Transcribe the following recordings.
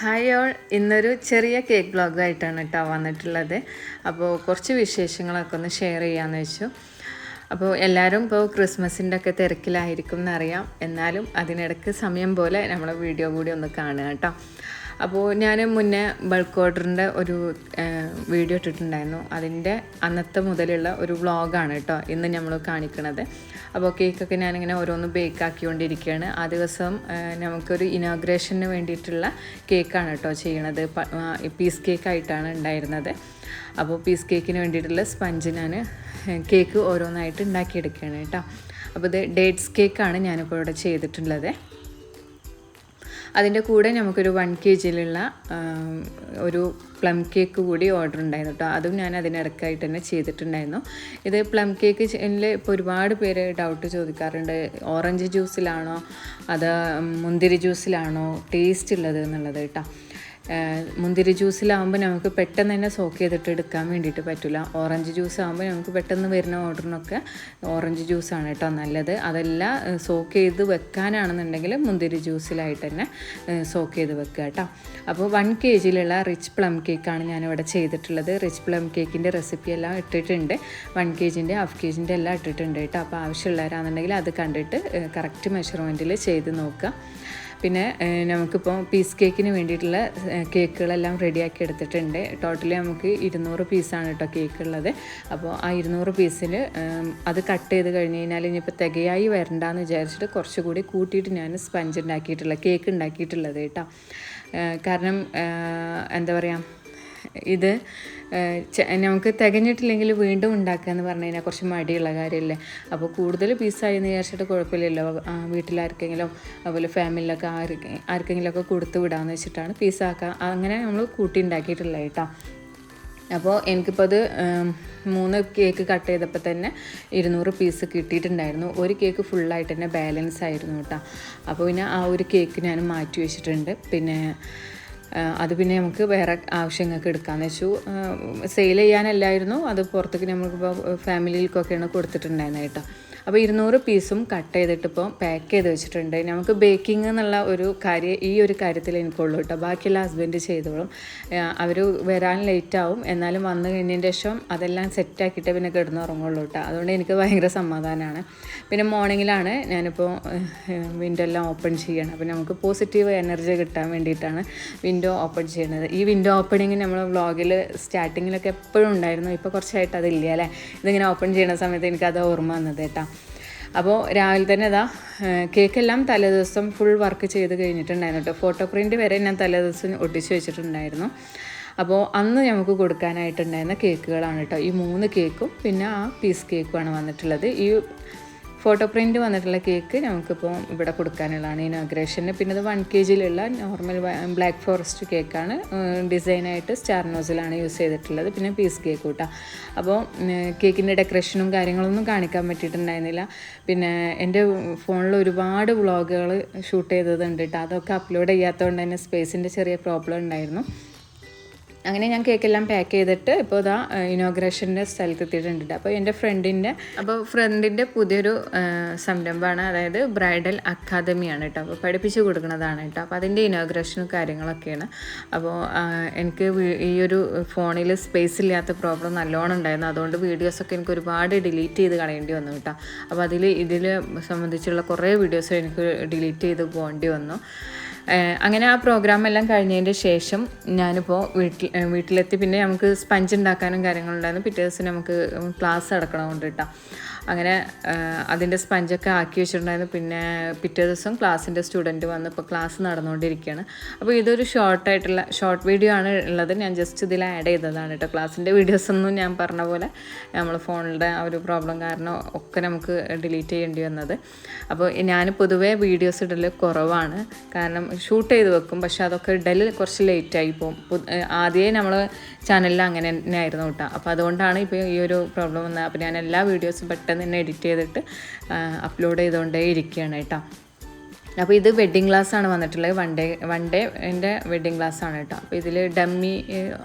Hi all ഇന്നൊരു ചെറിയ cake ബ്ലോഗായിട്ടാണ് കേട്ടോ വന്നിട്ടുള്ളത്. അപ്പോൾ കുറച്ച് വിശേഷങ്ങളൊക്കെ ഒന്ന് ഷെയർ ചെയ്യാമെന്ന് വെച്ചു. അപ്പോൾ എല്ലാവരും ഇപ്പോൾ ക്രിസ്മസിന്റെ ഒക്കെ തിരക്കിലായിരിക്കും എന്നറിയാം. എന്നാലും അതിനിടയ്ക്ക് സമയം പോലെ നമ്മളെ വീഡിയോ കൂടി ഒന്ന് കാണുക കേട്ടോ അപ്പോൾ ഞാൻ മുന്നേ ബൾക്ക് ഓർഡറിന്റെ ഒരു വീഡിയോ ഇട്ടിട്ടുണ്ടായിരുന്നു. അതിന്റെ അന്നത്തെ മുതലുള്ള ഒരു വ്ളോഗാണ് കേട്ടോ ഇന്ന് നമ്മൾ കാണിക്കുന്നത് അപ്പോൾ കേക്കൊക്കെ ഞാനിങ്ങനെ ഓരോന്ന് ബേക്ക് ആക്കിക്കൊണ്ടിരിക്കുകയാണ് ആ ദിവസം നമുക്കൊരു ഇനോഗ്രേഷന് വേണ്ടിയിട്ടുള്ള കേക്കാണ് കേട്ടോ ചെയ്യണത്. പീസ് കേക്കായിട്ടാണ് ഉണ്ടായിരുന്നത്. അപ്പോൾ പീസ് കേക്കിന് വേണ്ടിയിട്ടുള്ള സ്പഞ്ച് ഞാൻ കേക്ക് ഓരോന്നായിട്ട് ഉണ്ടാക്കിയെടുക്കുകയാണ് കേട്ടോ. അപ്പോൾ ഇത് ഡേറ്റ്സ് കേക്കാണ് ഞാനിപ്പോൾ ഇവിടെ ചെയ്തിട്ടുള്ളത്. അതിന്റെ കൂടെ നമുക്കൊരു വൺ കെ ജിയിലുള്ള ഒരു പ്ലം കേക്ക് കൂടി ഓർഡർ ഉണ്ടായിരുന്നു കേട്ടോ അതും ഞാൻ അതിനിടക്കായിട്ട് തന്നെ ചെയ്തിട്ടുണ്ടായിരുന്നു. ഇത് പ്ലം കേക്ക് ഇപ്പോൾ ഒരുപാട് പേര് ഡൗട്ട് ചോദിക്കാറുണ്ട്. ഓറഞ്ച് ജ്യൂസിലാണോ അത് മുന്തിരി ജ്യൂസിലാണോ ടേസ്റ്റ് ഉള്ളത് എന്നുള്ളത് കേട്ടോ മുന്തിരി ജ്യൂസിലാകുമ്പോൾ നമുക്ക് പെട്ടെന്ന് തന്നെ സോക്ക് ചെയ്തിട്ട് എടുക്കാൻ വേണ്ടിയിട്ട് പറ്റില്ല ഓറഞ്ച് ജ്യൂസ് ആകുമ്പോൾ നമുക്ക് പെട്ടെന്ന് വരുന്ന ഓർഡറിനൊക്കെ ഓറഞ്ച് ജ്യൂസാണ് കേട്ടോ നല്ലത്. അതെല്ലാം സോക്ക് ചെയ്ത് വെക്കാനാണെന്നുണ്ടെങ്കിൽ മുന്തിരി ജ്യൂസിലായിട്ട് തന്നെ സോക്ക് ചെയ്ത് വെക്കുക കേട്ടോ. അപ്പോൾ വൺ കെ ജിയിലുള്ള റിച്ച് പ്ലം കേക്കാണ് ഞാനിവിടെ ചെയ്തിട്ടുള്ളത്. റിച്ച് പ്ലം കേക്കിന്റെ റെസിപ്പി എല്ലാം ഇട്ടിട്ടുണ്ട്. വൺ കെ ജിന്റെ ഹാഫ് കെ ജിന്റെ എല്ലാം ഇട്ടിട്ടുണ്ട് കേട്ടോ. അപ്പോൾ ആവശ്യമുള്ളവരാണെന്നുണ്ടെങ്കിൽ അത് കണ്ടിട്ട് കറക്റ്റ് മെഷർമെന്റിൽ ചെയ്ത് നോക്കുക. പിന്നെ നമുക്കിപ്പോൾ പീസ് കേക്കിന് വേണ്ടിയിട്ടുള്ള കേക്കുകളെല്ലാം റെഡിയാക്കി എടുത്തിട്ടുണ്ട്. ടോട്ടലി നമുക്ക് ഇരുന്നൂറ് പീസാണ് കേട്ടോ കേക്ക് ഉള്ളത് അപ്പോൾ ആ ഇരുന്നൂറ് പീസിൽ അത് കട്ട് ചെയ്ത് കഴിഞ്ഞ് കഴിഞ്ഞാൽ ഇനിയിപ്പോൾ തികയായി വരണ്ടെന്ന് വിചാരിച്ചിട്ട് കുറച്ചുകൂടി കൂട്ടിയിട്ട് ഞാൻ സ്പഞ്ച് ഉണ്ടാക്കിയിട്ടുള്ള കേക്ക് ഉണ്ടാക്കിയിട്ടുള്ളത് കേട്ടോ കാരണം എന്താ പറയുക ഇത് നമുക്ക് തികഞ്ഞിട്ടില്ലെങ്കിൽ വീണ്ടും ഉണ്ടാക്കുക എന്ന് പറഞ്ഞു കഴിഞ്ഞാൽ കുറച്ച് മടിയുള്ള കാര്യമല്ലേ? അപ്പോൾ കൂടുതൽ പീസായി എന്ന് വിചാരിച്ചിട്ട് കുഴപ്പമില്ലല്ലോ. വീട്ടിലാർക്കെങ്കിലും അതുപോലെ ഫാമിലിയിലൊക്കെ ആർക്ക് ആർക്കെങ്കിലുമൊക്കെ കൊടുത്തു വിടാമെന്ന് വെച്ചിട്ടാണ് പീസ് പീസാക്കുക അങ്ങനെ നമ്മൾ കൂട്ടി ഉണ്ടാക്കിയിട്ടുള്ളത് കേട്ടോ. അപ്പോൾ എനിക്കിപ്പോൾ അത് മൂന്ന് കേക്ക് കട്ട് ചെയ്തപ്പോൾ തന്നെ ഇരുന്നൂറ് പീസ് കിട്ടിയിട്ടുണ്ടായിരുന്നു. ഒരു കേക്ക് ഫുള്ളായിട്ട് തന്നെ ബാലൻസ് ആയിരുന്നു കേട്ടോ. അപ്പോൾ പിന്നെ ആ ഒരു കേക്ക് ഞാൻ മാറ്റി വെച്ചിട്ടുണ്ട്. പിന്നെ അത് പിന്നെ നമുക്ക് വേറെ ആവശ്യങ്ങൾക്ക് എടുക്കാമെന്ന് വെച്ചു. സെയിൽ ചെയ്യാനല്ലായിരുന്നു. അത് പുറത്തേക്ക് നമുക്കിപ്പോൾ ഫാമിലിയിലേക്കൊക്കെയാണ് കൊടുത്തിട്ടുണ്ടായിരുന്നത് കേട്ടോ. അപ്പോൾ ഇരുന്നൂറ് പീസും കട്ട് ചെയ്തിട്ട് ഇപ്പോൾ പാക്ക് ചെയ്ത് വെച്ചിട്ടുണ്ട്. നമുക്ക് ബേക്കിംഗ് എന്നുള്ള ഒരു കാര്യം ഈ ഒരു കാര്യത്തിൽ എനിക്കുള്ളൂ കേട്ടോ ബാക്കിയുള്ള ഹസ്ബൻഡ് ചെയ്തോളും. അവർ വരാൻ ലേറ്റ് ആവും. എന്നാലും വന്നു കഴിഞ്ഞതിന് ശേഷം അതെല്ലാം സെറ്റാക്കിയിട്ട് പിന്നെ കിടന്നുറങ്ങുള്ളൂ കേട്ടോ അതുകൊണ്ട് എനിക്ക് ഭയങ്കര സമാധാനമാണ് പിന്നെ മോർണിംഗിലാണ് ഞാനിപ്പോൾ വിൻഡോ എല്ലാം ഓപ്പൺ ചെയ്യണം. അപ്പോൾ നമുക്ക് പോസിറ്റീവ് എനർജി കിട്ടാൻ വേണ്ടിയിട്ടാണ് വിൻഡോ ഓപ്പൺ ചെയ്യുന്നത് ഈ വിൻഡോ ഓപ്പണിങ് നമ്മൾ വ്ളോഗിൽ സ്റ്റാർട്ടിങ്ങിലൊക്കെ എപ്പോഴും ഉണ്ടായിരുന്നു. ഇപ്പോൾ കുറച്ചായിട്ട് അതില്ല അല്ലേ? ഇതിങ്ങനെ ഓപ്പൺ ചെയ്യുന്ന സമയത്ത് എനിക്കത് ഓർമ്മ വന്നത് കേട്ടോ. അപ്പോൾ രാവിലെ തന്നെ ഇതാ കേക്കെല്ലാം തലേദിവസം ഫുൾ വർക്ക് ചെയ്ത് കഴിഞ്ഞിട്ടുണ്ടായിരുന്നു കേട്ടോ ഫോട്ടോ പ്രിന്റ് വരെ ഞാൻ തലേദിവസം ഒട്ടിച്ച് വെച്ചിട്ടുണ്ടായിരുന്നു. അപ്പോൾ അന്ന് നമുക്ക് കൊടുക്കാനായിട്ടുണ്ടായിരുന്ന കേക്കുകളാണ് കേട്ടോ ഈ മൂന്ന് കേക്കും പിന്നെ ആ പീസ് കേക്കുമാണ് വന്നിട്ടുള്ളത്. ഈ ഫോട്ടോ പ്രിന്റ് വന്നിട്ടുള്ള കേക്ക് നമുക്കിപ്പോൾ ഇവിടെ കൊടുക്കാനുള്ളതാണ് ഇനോഗ്രേഷന് പിന്നെ അത് വൺ കെ ജിയിലുള്ള നോർമൽ ബ്ലാക്ക് ഫോറസ്റ്റ് കേക്കാണ് ഡിസൈനായിട്ട് സ്റ്റാർ നോസിലാണ് യൂസ് ചെയ്തിട്ടുള്ളത്. പിന്നെ പീസ് കേക്ക് കൂട്ടാം അപ്പോൾ കേക്കിന്റെ ഡെക്കറേഷനും കാര്യങ്ങളൊന്നും കാണിക്കാൻ പറ്റിയിട്ടുണ്ടായിരുന്നില്ല. പിന്നെ എന്റെ ഫോണിൽ ഒരുപാട് വ്ളോഗുകൾ ഷൂട്ട് ചെയ്തതുണ്ട് കേട്ടോ അതൊക്കെ അപ്ലോഡ് ചെയ്യാത്തതുകൊണ്ട് തന്നെ സ്പേസിന്റെ ചെറിയ പ്രോബ്ലം ഉണ്ടായിരുന്നു. അങ്ങനെ ഞാൻ കേക്കെല്ലാം പാക്ക് ചെയ്തിട്ട് ഇപ്പോൾ ഇതാ ഇനോഗ്രേഷന്റെ സ്ഥലത്ത് എത്തിയിട്ടുണ്ട് അപ്പോൾ എന്റെ ഫ്രണ്ടിന്റെ അപ്പോൾ ഫ്രണ്ടിന്റെ പുതിയൊരു സംരംഭമാണ്. അതായത് ബ്രൈഡൽ അക്കാദമിയാണ് കേട്ടോ. അപ്പോൾ പഠിപ്പിച്ചു കൊടുക്കുന്നതാണ് കേട്ടോ. അപ്പോൾ അതിന്റെ ഇനോഗ്രേഷനും കാര്യങ്ങളൊക്കെയാണ്. അപ്പോൾ എനിക്ക് ഈ ഒരു ഫോണിൽ സ്പേസ് ഇല്ലാത്ത പ്രോബ്ലം നല്ലോണം ഉണ്ടായിരുന്നു. അതുകൊണ്ട് വീഡിയോസൊക്കെ എനിക്ക് ഒരുപാട് ഡിലീറ്റ് ചെയ്ത് കളയേണ്ടി വന്നു കേട്ടോ. അപ്പോൾ അതിൽ ഇതിൽ സംബന്ധിച്ചുള്ള കുറേ വീഡിയോസ് എനിക്ക് ഡിലീറ്റ് ചെയ്ത് പോകേണ്ടി വന്നു. അങ്ങനെ ആ പ്രോഗ്രാം എല്ലാം കഴിഞ്ഞതിന്റെ ശേഷം ഞാനിപ്പോൾ വീട്ടിൽ വീട്ടിലെത്തി. പിന്നെ നമുക്ക് സ്പഞ്ച് ഉണ്ടാക്കാനും കാര്യങ്ങളുണ്ടായിരുന്നു. പിറ്റേ ദിവസം നമുക്ക് ക്ലാസ് അടക്കണമുണ്ട് കേട്ടോ അങ്ങനെ അതിന്റെ സ്പഞ്ചൊക്കെ ആക്കി വെച്ചിട്ടുണ്ടായിരുന്നു. പിന്നെ പിറ്റേ ദിവസം ക്ലാസ്സിന്റെ സ്റ്റുഡന്റ് വന്ന് ഇപ്പോൾ ക്ലാസ് നടന്നുകൊണ്ടിരിക്കുകയാണ്. അപ്പോൾ ഇതൊരു ഷോർട്ടായിട്ടുള്ള ഷോർട്ട് വീഡിയോ ആണ് ഉള്ളത്. ഞാൻ ജസ്റ്റ് ഇതിൽ ആഡ് ചെയ്തതാണ് കേട്ടോ. ക്ലാസ്സിന്റെ വീഡിയോസ് ഒന്നും ഞാൻ പറഞ്ഞ പോലെ നമ്മൾ ഫോണിന്റെ ആ ഒരു പ്രോബ്ലം കാരണം ഒക്കെ നമുക്ക് ഡിലീറ്റ് ചെയ്യേണ്ടി വന്നത്. അപ്പോൾ ഞാൻ പൊതുവേ വീഡിയോസ് ഇടൽ കുറവാണ്. കാരണം ഷൂട്ട് ചെയ്ത് വെക്കും. പക്ഷെ അതൊക്കെ ഇടൽ കുറച്ച് ലേറ്റായി പോകും. ആദ്യമേ നമ്മൾ ചാനലിൽ അങ്ങനെ തന്നെ ആയിരുന്നു കേട്ടോ. അപ്പോൾ അതുകൊണ്ടാണ് ഇപ്പോൾ ഈ ഒരു പ്രോബ്ലം വന്നത്. അപ്പോൾ ഞാൻ എല്ലാ വീഡിയോസും പെട്ടെന്ന് തന്നെ എഡിറ്റ് ചെയ്തിട്ട് അപ്ലോഡ് ചെയ്തുകൊണ്ടേ ഇരിക്കുകയാണ് കേട്ടോ. അപ്പോൾ ഇത് വെഡ്ഡിങ് ആണ് വന്നിട്ടുള്ളത്. വൺ ഡേ വൺ ഡേ എന്റെ വെഡ്ഡിങ് ആണ് കേട്ടോ അപ്പോൾ ഇതിൽ ഡമ്മി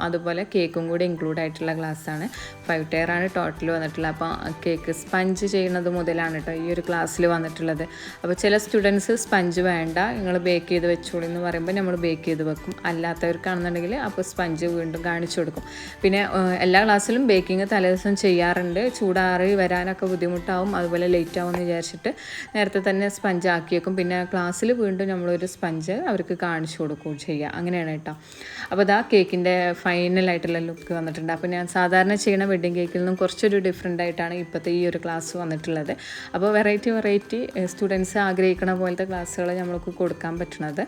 അതുപോലെ കേക്കും കൂടി ഇൻക്ലൂഡ് ആയിട്ടുള്ള ഗ്ലാസ് ആണ്. ഫൈവ് ടയർ ആണ് ടോട്ടൽ വന്നിട്ടുള്ളത്. അപ്പോൾ കേക്ക് സ്പഞ്ച് ചെയ്യുന്നത് മുതലാണ് കേട്ടോ ഈ ഒരു ക്ലാസ്സിൽ വന്നിട്ടുള്ളത്. അപ്പോൾ ചില സ്റ്റുഡൻസ് സ്പഞ്ച് വേണ്ട നിങ്ങൾ ബേക്ക് ചെയ്ത് വെച്ചോളൂ എന്ന് പറയുമ്പോൾ നമ്മൾ ബേക്ക് ചെയ്ത് വെക്കും. അല്ലാത്തവർക്കാണെന്നുണ്ടെങ്കിൽ അപ്പോൾ സ്പഞ്ച് വീണ്ടും കാണിച്ചു കൊടുക്കും. പിന്നെ എല്ലാ ക്ലാസ്സിലും ബേക്കിംഗ് തലേദിവസം ചെയ്യാറുണ്ട്. ചൂടാറി വരാനൊക്കെ ബുദ്ധിമുട്ടാവും. അതുപോലെ ലേറ്റ് ആവും എന്ന് വിചാരിച്ചിട്ട് നേരത്തെ തന്നെ സ്പഞ്ച് ആക്കി വെക്കും. പിന്നെ ക്ലാസ്സിൽ വീണ്ടും നമ്മളൊരു സ്പഞ്ച് അവർക്ക് കാണിച്ചു കൊടുക്കുകയും ചെയ്യുക അങ്ങനെയാണ് കേട്ടോ. അപ്പോൾ അതാ കേക്കിന്റെ ഫൈനലായിട്ടുള്ള ലുക്ക് വന്നിട്ടുണ്ട്. അപ്പോൾ ഞാൻ സാധാരണ ചെയ്യുന്ന വെഡ്ഡിങ് കേക്കിൽ നിന്നും കുറച്ചൊരു ഡിഫറെന്റ് ആയിട്ടാണ് ഇപ്പോഴത്തെ ഈ ഒരു ക്ലാസ് വന്നിട്ടുള്ളത്. അപ്പോൾ വെറൈറ്റി വെറൈറ്റി സ്റ്റുഡൻസ് ആഗ്രഹിക്കണ പോലത്തെ ക്ലാസ്സുകൾ നമ്മൾക്ക് കൊടുക്കാൻ പറ്റുന്നത്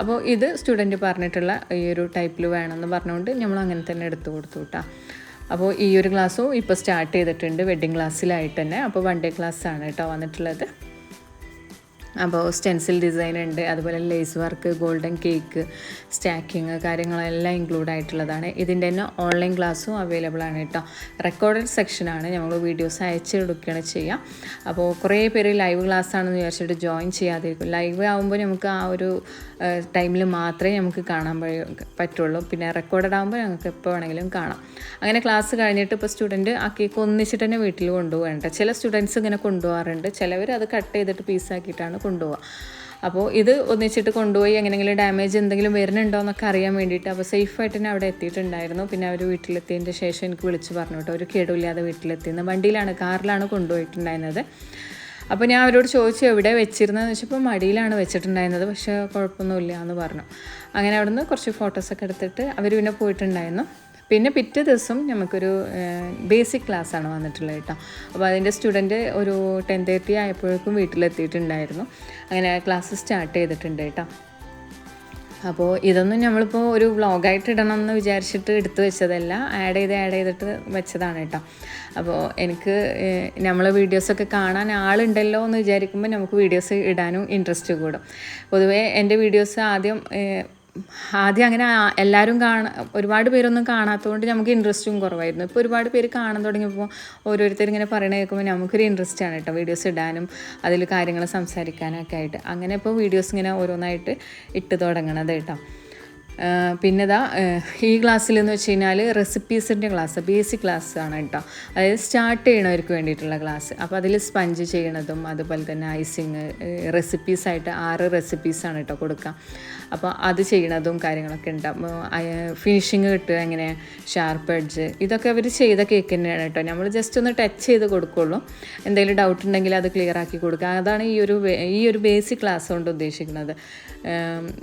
അപ്പോൾ ഇത് സ്റ്റുഡന്റ് പറഞ്ഞിട്ടുള്ള ഈ ഒരു ടൈപ്പിൽ വേണമെന്ന് പറഞ്ഞുകൊണ്ട് നമ്മൾ അങ്ങനെ തന്നെ എടുത്തു കൊടുത്തു കേട്ടോ. അപ്പോൾ ഈ ഒരു ക്ലാസ്സും ഇപ്പോൾ സ്റ്റാർട്ട് ചെയ്തിട്ടുണ്ട് വെഡ്ഡിങ് ക്ലാസ്സിലായിട്ട് തന്നെ. അപ്പോൾ വൺ ഡേ ക്ലാസ്സാണ് കേട്ടോ വന്നിട്ടുള്ളത്. അപ്പോൾ സ്റ്റെൻസിൽ ഡിസൈൻ ഉണ്ട് അതുപോലെ lace work golden cake stacking കാര്യങ്ങളെല്ലാം ഇൻക്ലൂഡ് ആയിട്ടുള്ളതാണ്. ഇതിന്റെ തന്നെ ഓൺലൈൻ ക്ലാസ്സും അവൈലബിൾ ആണ് കേട്ടോ. റെക്കോർഡഡ് സെക്ഷനാണ് നമ്മൾ വീഡിയോസ് അയച്ചെടുക്കുകയാണ് ചെയ്യുക അപ്പോൾ കുറേ പേര് ലൈവ് ക്ലാസ് ആണെന്ന് വിചാരിച്ചിട്ട് ജോയിൻ ചെയ്യാതിരിക്കും. ലൈവ് ആകുമ്പോൾ നമുക്ക് ആ ഒരു ടൈമിൽ മാത്രമേ നമുക്ക് കാണാൻ പറ്റുള്ളൂ. പിന്നെ റെക്കോർഡഡ് ആകുമ്പോൾ ഞങ്ങൾക്ക് എപ്പോൾ വേണമെങ്കിലും കാണാം. അങ്ങനെ ക്ലാസ് കഴിഞ്ഞിട്ട് ഇപ്പോൾ സ്റ്റുഡന്റ് ആ കേക്ക് ഒന്നിച്ചിട്ട് തന്നെ വീട്ടിൽ കൊണ്ടുപോകേണ്ട. ചില സ്റ്റുഡൻസ് ഇങ്ങനെ കൊണ്ടുപോകാറുണ്ട്. ചിലവർ അത് കട്ട് ചെയ്തിട്ട് പീസാക്കിയിട്ടാണ് കൊണ്ടുപോകുക അപ്പോൾ ഇത് ഒന്നിച്ചിട്ട് കൊണ്ടുപോയി എങ്ങനെയെങ്കിലും ഡാമേജ് എന്തെങ്കിലും വരുന്നുണ്ടോ എന്നൊക്കെ അറിയാൻ വേണ്ടിയിട്ട് അപ്പോൾ സേഫായിട്ട് തന്നെ അവിടെ എത്തിയിട്ടുണ്ടായിരുന്നു. പിന്നെ അവർ വീട്ടിലെത്തിയതിന്റെ ശേഷം എനിക്ക് വിളിച്ച് പറഞ്ഞു കേട്ടോ ഒരു കേടുമില്ലാതെ വീട്ടിലെത്തിയെന്ന്. വണ്ടിയിലാണ് കാറിലാണ് കൊണ്ടുപോയിട്ടുണ്ടായിരുന്നത്. അപ്പോൾ ഞാൻ അവരോട് ചോദിച്ചു എവിടെ വെച്ചിരുന്നതെന്ന് വെച്ചപ്പോൾ മടിയിലാണ് വെച്ചിട്ടുണ്ടായിരുന്നത്. പക്ഷേ കുഴപ്പമൊന്നുമില്ല എന്ന് പറഞ്ഞു. അങ്ങനെ അവിടുന്ന് കുറച്ച് ഫോട്ടോസൊക്കെ എടുത്തിട്ട് അവർ പിന്നെ പോയിട്ടുണ്ടായിരുന്നു. പിന്നെ പിറ്റേ ദിവസം നമുക്കൊരു ബേസിക് ക്ലാസ്സാണ് വന്നിട്ടുള്ളത് കേട്ടോ. അപ്പോൾ അതിന്റെ സ്റ്റുഡന്റ് ഒരു ടെൻ തേർട്ടി ആയപ്പോഴേക്കും വീട്ടിലെത്തിയിട്ടുണ്ടായിരുന്നു. അങ്ങനെ ക്ലാസ് സ്റ്റാർട്ട് ചെയ്തിട്ടുണ്ട് കേട്ടോ. അപ്പോൾ ഇതൊന്നും നമ്മളിപ്പോൾ ഒരു വ്ളോഗായിട്ട് ഇടണം എന്ന് വിചാരിച്ചിട്ട് എടുത്തു വെച്ചതല്ല. ആഡ് ചെയ്ത് ആഡ് ചെയ്തിട്ട് വെച്ചതാണ് കേട്ടോ. അപ്പോൾ എനിക്ക് നമ്മൾ വീഡിയോസൊക്കെ കാണാൻ ആളുണ്ടല്ലോ എന്ന് വിചാരിക്കുമ്പോൾ നമുക്ക് വീഡിയോസ് ഇടാനും ഇൻട്രസ്റ്റ് കൂടും. പൊതുവേ എന്റെ വീഡിയോസ് ആദ്യം ആദ്യം അങ്ങനെ എല്ലാവരും കാണ ഒരുപാട് പേരൊന്നും കാണാത്തതുകൊണ്ട് നമുക്ക് ഇൻട്രസ്റ്റും കുറവായിരുന്നു. ഇപ്പോൾ ഒരുപാട് പേര് കാണാൻ തുടങ്ങിയപ്പോൾ ഓരോരുത്തർ ഇങ്ങനെ പറയണ കേൾക്കുമ്പോൾ നമുക്കൊരു ഇൻട്രസ്റ്റ് ആണ് കേട്ടോ വീഡിയോസ് ഇടാനും അതിൽ കാര്യങ്ങൾ സംസാരിക്കാനൊക്കെ ആയിട്ട്. അങ്ങനെ ഇപ്പോൾ വീഡിയോസ് ഇങ്ങനെ ഓരോന്നായിട്ട് ഇട്ട് തുടങ്ങണത് കേട്ടോ പിന്നെ ഇതാ ഈ ക്ലാസ്സിൽ എന്ന് വെച്ച് കഴിഞ്ഞാൽ റെസിപ്പീസിന്റെ ക്ലാസ് ബേസിക് ക്ലാസ് ആണ് കേട്ടോ അതായത് സ്റ്റാർട്ട് ചെയ്യണവർക്ക് വേണ്ടിയിട്ടുള്ള ക്ലാസ് അപ്പോൾ അതിൽ സ്പഞ്ച് ചെയ്യണതും അതുപോലെ തന്നെ ഐസിങ് റെസിപ്പീസായിട്ട് ആറ് റെസിപ്പീസാണ് കേട്ടോ കൊടുക്കുക അപ്പോൾ അത് ചെയ്യണതും കാര്യങ്ങളൊക്കെ ഉണ്ടാവും ഫിനിഷിങ് കിട്ടുക എങ്ങനെ? ഷാർപ്പ് എഡ്ജ് ഇതൊക്കെ അവർ ചെയ്ത കേക്ക് തന്നെയാണ് കേട്ടോ നമ്മൾ ജസ്റ്റ് ഒന്ന് ടച്ച് ചെയ്ത് കൊടുക്കുള്ളൂ. എന്തെങ്കിലും ഡൗട്ട് ഉണ്ടെങ്കിൽ അത് ക്ലിയർ ആക്കി കൊടുക്കുക. അതാണ് ഈ ഒരു ഈ ഒരു ബേസിക് ക്ലാസ് കൊണ്ട് ഉദ്ദേശിക്കുന്നത്.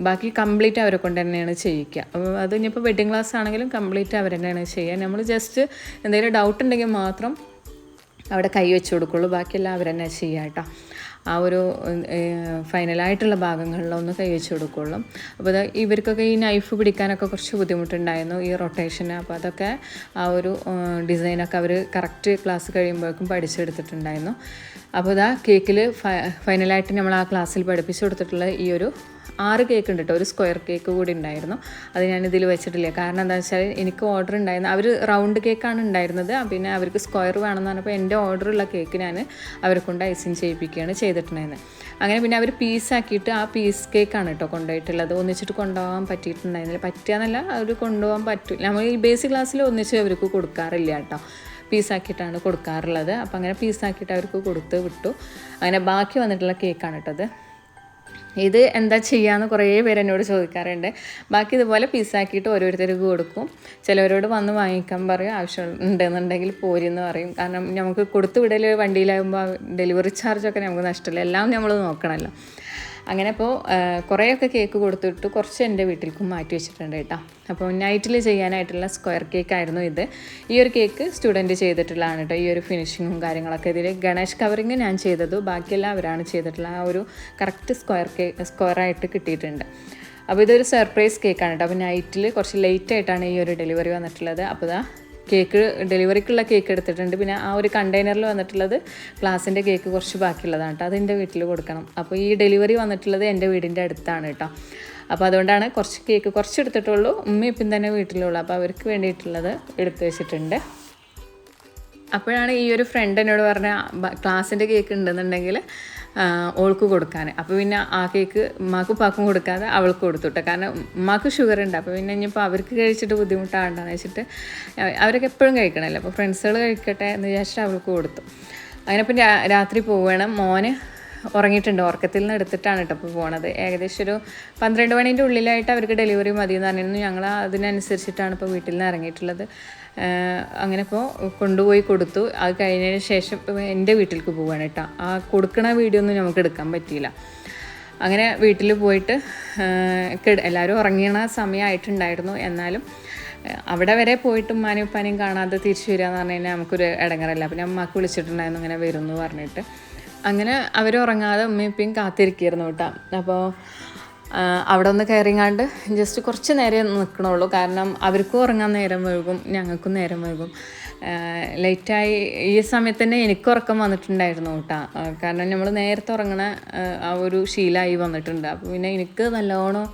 ബാക്കി കംപ്ലീറ്റ് അവരെ കൊണ്ട് തന്നെയാണ് ചെയ്യിക്കുക. അത് ഇനിയിപ്പോൾ വെഡ്ഡിങ് ക്ലാസ് ആണെങ്കിലും കംപ്ലീറ്റ് അവർ തന്നെയാണ് ചെയ്യുക. നമ്മൾ ജസ്റ്റ് എന്തെങ്കിലും ഡൗട്ട് ഉണ്ടെങ്കിൽ മാത്രം അവിടെ കൈ വെച്ച് കൊടുക്കുള്ളൂ. ബാക്കിയെല്ലാം അവർ തന്നെ ചെയ്യുക കേട്ടോ. ആ ഒരു ഫൈനലായിട്ടുള്ള ഭാഗങ്ങളിലൊന്ന് കൈ വെച്ച് കൊടുക്കുള്ളൂ. അപ്പോൾ ഇവർക്കൊക്കെ ഈ നൈഫ് പിടിക്കാനൊക്കെ കുറച്ച് ബുദ്ധിമുട്ടുണ്ടായിരുന്നു ഈ റൊട്ടേഷന് അപ്പോൾ അതൊക്കെ ആ ഒരു ഡിസൈനൊക്കെ അവർ കറക്റ്റ് ക്ലാസ് കഴിയുമ്പോഴേക്കും പഠിച്ചെടുത്തിട്ടുണ്ടായിരുന്നു. അപ്പോൾ ഇതാ കേക്കിൽ ഫൈനലായിട്ട് നമ്മൾ ആ ക്ലാസ്സിൽ പഠിപ്പിച്ചു കൊടുത്തിട്ടുള്ള ഈ ഒരു ആറ് കേക്ക് ഉണ്ട് കേട്ടോ ഒരു സ്ക്വയർ കേക്ക് കൂടി ഉണ്ടായിരുന്നു. അത് ഞാൻ ഇതിൽ വെച്ചിട്ടില്ല. കാരണം എന്താ വെച്ചാൽ എനിക്ക് ഓർഡർ ഉണ്ടായിരുന്നു. അവർ റൗണ്ട് കേക്കാണ് ഉണ്ടായിരുന്നത്. പിന്നെ അവർക്ക് സ്ക്വയർ വേണമെന്ന് പറഞ്ഞപ്പോൾ എന്റെ ഓർഡറുള്ള കേക്ക് ഞാൻ അവരെ കൊണ്ട് ഐസിങ് ചെയ്യിപ്പിക്കുകയാണ് ചെയ്തിട്ടുണ്ടായിരുന്നത് അങ്ങനെ പിന്നെ അവർ പീസാക്കിയിട്ട് ആ പീസ് കേക്കാണ് കേട്ടോ കൊണ്ടുപോയിട്ടുള്ളത്. ഒന്നിച്ചിട്ട് കൊണ്ടുപോകാൻ പറ്റിയിട്ടുണ്ടായിരുന്നില്ല. പറ്റുകയെന്നല്ല അവർ കൊണ്ടുപോകാൻ പറ്റില്ല നമ്മൾ ഈ ബേസിക് ക്ലാസ്സിൽ ഒന്നിച്ച് അവർക്ക് കൊടുക്കാറില്ല കേട്ടോ പീസാക്കിയിട്ടാണ് കൊടുക്കാറുള്ളത്. അപ്പോൾ അങ്ങനെ പീസാക്കിയിട്ട് അവർക്ക് കൊടുത്ത് വിട്ടു. അങ്ങനെ ബാക്കി വന്നിട്ടുള്ള കേക്കാണ് കേട്ടത് ഇത് എന്താ ചെയ്യാന്ന് കുറേ പേര് എന്നോട് ചോദിക്കാറുണ്ട്. ബാക്കി ഇതുപോലെ പീസാക്കിയിട്ട് ഓരോരുത്തർക്ക് കൊടുക്കും. ചിലവരോട് വന്ന് വാങ്ങിക്കാൻ പറയും ആവശ്യം ഉണ്ടെന്നുണ്ടെങ്കിൽ പോരെന്ന് പറയും. കാരണം നമുക്ക് കൊടുത്തു വിടൽ വണ്ടിയിലാകുമ്പോൾ ഡെലിവറി ചാർജൊക്കെ നമുക്ക് നഷ്ടമില്ല എല്ലാം നമ്മൾ നോക്കണമല്ലോ അങ്ങനെ അപ്പോൾ കുറേയൊക്കെ കേക്ക് കൊടുത്തിട്ട് കുറച്ച് എന്റെ വീട്ടിലേക്കും മാറ്റി വെച്ചിട്ടുണ്ട് കേട്ടോ. അപ്പോൾ നൈറ്റിൽ ചെയ്യാനായിട്ടുള്ള സ്ക്വയർ കേക്ക് ആയിരുന്നു ഇത്. ഈ ഒരു കേക്ക് സ്റ്റുഡന്റ് ചെയ്തിട്ടുള്ളതാണ് കേട്ടോ. ഈ ഒരു ഫിനിഷിങ്ങും കാര്യങ്ങളൊക്കെ ഇതിൽ ഗണേഷ് കവറിങ് ഞാൻ ചെയ്തത് ബാക്കിയെല്ലാം അവരാണ് ചെയ്തിട്ടുള്ള ആ ഒരു കറക്റ്റ് സ്ക്വയർ കേക്ക് സ്ക്വയറായിട്ട് കിട്ടിയിട്ടുണ്ട്. അപ്പോൾ ഇതൊരു സർപ്രൈസ് കേക്കാണ് കേട്ടോ. അപ്പോൾ നൈറ്റിൽ കുറച്ച് ലേറ്റ് ആയിട്ടാണ് ഈ ഒരു ഡെലിവറി വന്നിട്ടുള്ളത്. അപ്പോൾ ഇതാ കേക്ക് ഡെലിവറിക്കുള്ള കേക്ക് എടുത്തിട്ടുണ്ട്. പിന്നെ ആ ഒരു കണ്ടെയ്നറിൽ വന്നിട്ടുള്ളത് ക്ലാസ്സിന്റെ കേക്ക് കുറച്ച് ബാക്കിയുള്ളതാണ് കേട്ടോ. അതെന്റെ വീട്ടിൽ കൊടുക്കണം. അപ്പോൾ ഈ ഡെലിവറി വന്നിട്ടുള്ളത് എന്റെ വീടിന്റെ അടുത്താണ് കേട്ടോ. അപ്പോൾ അതുകൊണ്ടാണ് കുറച്ച് കേക്ക് കുറച്ച് എടുത്തിട്ടുള്ളൂ. ഉമ്മ ഇപ്പം തന്നെ വീട്ടിലുള്ളൂ അപ്പോൾ അവർക്ക് വേണ്ടിയിട്ടുള്ളത് എടുത്തു വെച്ചിട്ടുണ്ട്. അപ്പോഴാണ് ഈ ഒരു ഫ്രണ്ട് എന്നോട് പറഞ്ഞ ക്ലാസ്സിന്റെ കേക്ക് ഉണ്ടെന്നുണ്ടെങ്കിൽ ഓൾക്ക് കൊടുക്കാൻ. അപ്പോൾ പിന്നെ ആ കേക്ക് ഉമ്മാക്ക് പാക്കും കൊടുക്കാതെ അവൾക്ക് കൊടുത്തുട്ടോ കാരണം ഉമ്മാക്ക് ഷുഗർ ഉണ്ട്. അപ്പോൾ പിന്നെ ഇനിയിപ്പോൾ അവർക്ക് കഴിച്ചിട്ട് ബുദ്ധിമുട്ടാകണ്ടെന്ന് വെച്ചിട്ട് അവരൊക്കെ എപ്പോഴും കഴിക്കണമല്ലോ അപ്പോൾ ഫ്രണ്ട്സുകൾ കഴിക്കട്ടെ എന്ന് വിചാരിച്ചിട്ട് അവൾക്ക് കൊടുത്തു. അതിനപ്പം രാത്രി പോവുകയാണ് മോന് ഉറങ്ങിയിട്ടുണ്ട്. ഉറക്കത്തിൽ നിന്ന് എടുത്തിട്ടാണ് കേട്ടോ ഇപ്പോൾ പോണത്. ഏകദേശം ഒരു പന്ത്രണ്ട് മണീന്റെ ഉള്ളിലായിട്ട് അവർക്ക് ഡെലിവറി മതി എന്ന് പറഞ്ഞിരുന്നു. ഞങ്ങൾ അതിനനുസരിച്ചിട്ടാണ് ഇപ്പോൾ വീട്ടിൽ നിന്ന് ഇറങ്ങിയിട്ടുള്ളത്. അങ്ങനെ ഇപ്പോൾ കൊണ്ടുപോയി കൊടുത്തു. അത് കഴിഞ്ഞതിന് ശേഷം എന്റെ വീട്ടിലേക്ക് പോവാണ് കേട്ടോ. ആ കൊടുക്കണ വീഡിയോ ഒന്നും നമുക്ക് എടുക്കാൻ പറ്റിയില്ല. അങ്ങനെ വീട്ടിൽ പോയിട്ട് എല്ലാവരും ഉറങ്ങിയണ സമയമായിട്ടുണ്ടായിരുന്നു. എന്നാലും അവിടെ വരെ പോയിട്ട് ഉമ്മാനും ഉപ്പാനെയും കാണാതെ തിരിച്ചു വരിക എന്ന് പറഞ്ഞു കഴിഞ്ഞാൽ നമുക്കൊരു ഇടങ്ങറല്ല പിന്നെ അമ്മയ്ക്ക് വിളിച്ചിട്ടുണ്ടായിരുന്നു ഇങ്ങനെ വരുന്നു പറഞ്ഞിട്ട്. അങ്ങനെ അവർ ഉറങ്ങാതെ ഉമ്മയും ഉപ്പയും കാത്തിരിക്കുകയായിരുന്നു കേട്ടോ. അപ്പോൾ അവിടെ ഒന്ന് കയറിങ്ങാണ്ട് ജസ്റ്റ് കുറച്ച് നേരം നിൽക്കണുള്ളൂ കാരണം അവർക്കും ഉറങ്ങാൻ നേരം വൈകും ഞങ്ങൾക്കും നേരം വൈകും. ലേറ്റായി ഈ സമയത്ത് തന്നെ എനിക്ക് ഉറക്കം വന്നിട്ടുണ്ടായിരുന്നു കേട്ടോ. കാരണം നമ്മൾ നേരത്തെ ഉറങ്ങണ ആ ഒരു ശീലമായി വന്നിട്ടുണ്ട്. അപ്പോൾ പിന്നെ എനിക്ക് നല്ലോണം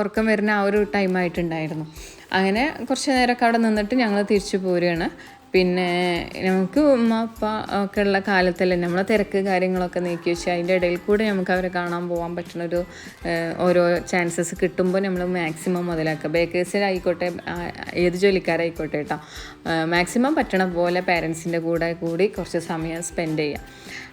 ഉറക്കം വരുന്ന ആ ഒരു ടൈമായിട്ടുണ്ടായിരുന്നു അങ്ങനെ കുറച്ച് നേരമൊക്കെ അവിടെ നിന്നിട്ട് ഞങ്ങൾ തിരിച്ചു പോരുകയാണ്. പിന്നെ നമുക്ക് ഉമ്മ ഉപ്പ ഒക്കെ ഉള്ള കാലത്തല്ലേ നമ്മളെ തിരക്ക് കാര്യങ്ങളൊക്കെ നീക്കി വെച്ച് അതിന്റെ ഇടയിൽ കൂടെ നമുക്ക് അവരെ കാണാൻ പോകാൻ പറ്റുന്ന ഒരു ഓരോ ചാൻസസ് കിട്ടുമ്പോൾ നമ്മൾ മാക്സിമം മുതലാക്കുക. ബേക്കേഴ്സിലായിക്കോട്ടെ ഏത് ജോലിക്കാരായിക്കോട്ടെ കേട്ടോ മാക്സിമം പറ്റണ പോലെ പാരൻസിന്റെ കൂടെ കൂടി കുറച്ച് സമയം സ്പെൻഡ് ചെയ്യാം.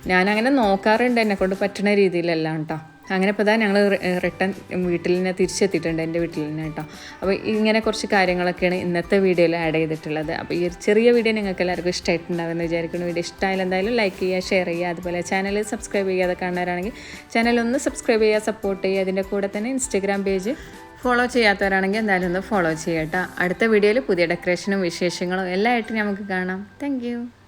ഞാനങ്ങനെ നോക്കാറുണ്ട് എന്നെക്കൊണ്ട് പറ്റുന്ന രീതിയിലെല്ലാം കേട്ടോ അങ്ങനെ ഇപ്പോൾ ഞങ്ങൾ റിട്ടേൺ വീട്ടിൽ തന്നെ തിരിച്ചെത്തിയിട്ടുണ്ട് എന്റെ വീട്ടിൽ തന്നെ കേട്ടോ. അപ്പോൾ ഇങ്ങനെ കുറച്ച് കാര്യങ്ങളൊക്കെയാണ് ഇന്നത്തെ വീഡിയോയിൽ ആഡ് ചെയ്തിട്ടുള്ളത്. അപ്പോൾ ഈ ചെറിയ വീഡിയോ നിങ്ങൾക്ക് എല്ലാവർക്കും ഇഷ്ടമായിട്ടുണ്ടാകുമെന്ന് വിചാരിക്കുന്നു. വീഡിയോ ഇഷ്ടമായാലും എന്തായാലും ലൈക്ക് ചെയ്യുക ഷെയർ ചെയ്യുക അതുപോലെ ചാനൽ സബ്സ്ക്രൈബ് ചെയ്യാതെ കാണുന്നവരാണെങ്കിൽ ചാനൽ ഒന്ന് സബ്സ്ക്രൈബ് ചെയ്യുക സപ്പോർട്ട് ചെയ്യുക. അതിന്റെ കൂടെ തന്നെ ഇൻസ്റ്റഗ്രാം പേജ് ഫോളോ ചെയ്യാത്തവരാണെങ്കിൽ എന്തായാലും ഒന്ന് ഫോളോ ചെയ്യട്ടോ അടുത്ത വീഡിയോയിൽ പുതിയ ഡെക്കറേഷനും വിശേഷങ്ങളും എല്ലാമായിട്ട് നമുക്ക് കാണാം. താങ്ക്